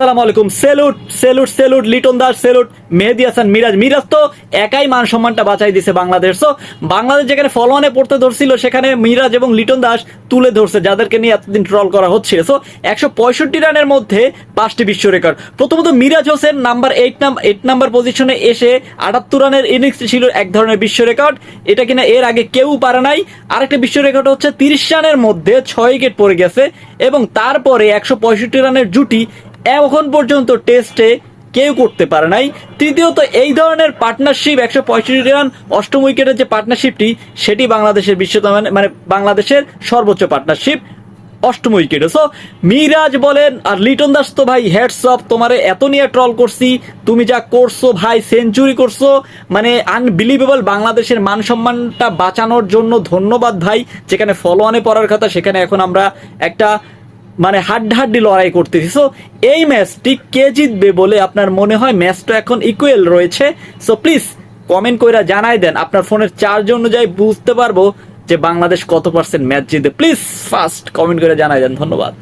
আসসালামু আলাইকুম। Salute salute salute, Liton Das, salute, Mehedi Hasan, Miraz. Miraz তো একাই মান সম্মানটা বাঁচাই দিছে বাংলাদেশ। তো বাংলাদেশ যেখানে ফলোয়ানে পড়তে ধরছিল, সেখানে মিরাজ এবং লিটন দাস তুলে ধরছে, যাদেরকে নিয়ে এতদিন ট্রল করা হচ্ছিল। সো একশো পঁয়ষট্টি রানের মধ্যে পাঁচটি বিশ্ব রেকর্ড প্রথমত মিরাজ হোসেন নাম্বার এইট নাম এইট নাম্বার পজিশনে এসে আটাত্তর রানের ইনিংস ছিল এক ধরনের বিশ্ব রেকর্ড এটা কিনা এর আগে কেউ পারে নাই। আরেকটা বিশ্ব রেকর্ড হচ্ছে তিরিশ রানের মধ্যে ছয় উইকেট পড়ে গেছে এবং তারপরে একশো পঁয়ষট্টি রানের জুটি এখন পর্যন্ত টেস্টে কেউ করতে পারে নাই। তৃতীয়ত, এই ধরনের পার্টনারশিপ একশো পঁয়ষট্টি রান, অষ্টম উইকেটের যে পার্টনারশিপটি সেটি বাংলাদেশের বিশ্ব মানে বাংলাদেশের সর্বোচ্চ পার্টনারশিপ অষ্টম উইকেটে সো মিরাজ বলেন, আর লিটন দাস তো ভাই হেডস অফ তোমারে এত নিয়ে ট্রল করছি। তুমি যা করছ ভাই সেঞ্চুরি করছ। মানে আনবিলিভেবল বাংলাদেশের মান সম্মানটা বাঁচানোর জন্য ধন্যবাদ ভাই। যেখানে ফলোয়ানে পড়ার কথা, সেখানে এখন আমরা একটা মানে হাড্ডাহাড্ডি লড়াই করতেছি। সো এই ম্যাচটি কে জিতবে বলে আপনার মনে হয়? ম্যাচটা এখন ইকুয়েল রয়েছে। সো প্লিজ কমেন্ট কইরা জানাই দেন। আপনার ফোনের চার্জ অনুযায়ী বুঝতে পারব যে বাংলাদেশ কত পার্সেন্ট ম্যাচ জিতবে। প্লিজ ফার্স্ট কমেন্ট করে জানাই দেন। ধন্যবাদ।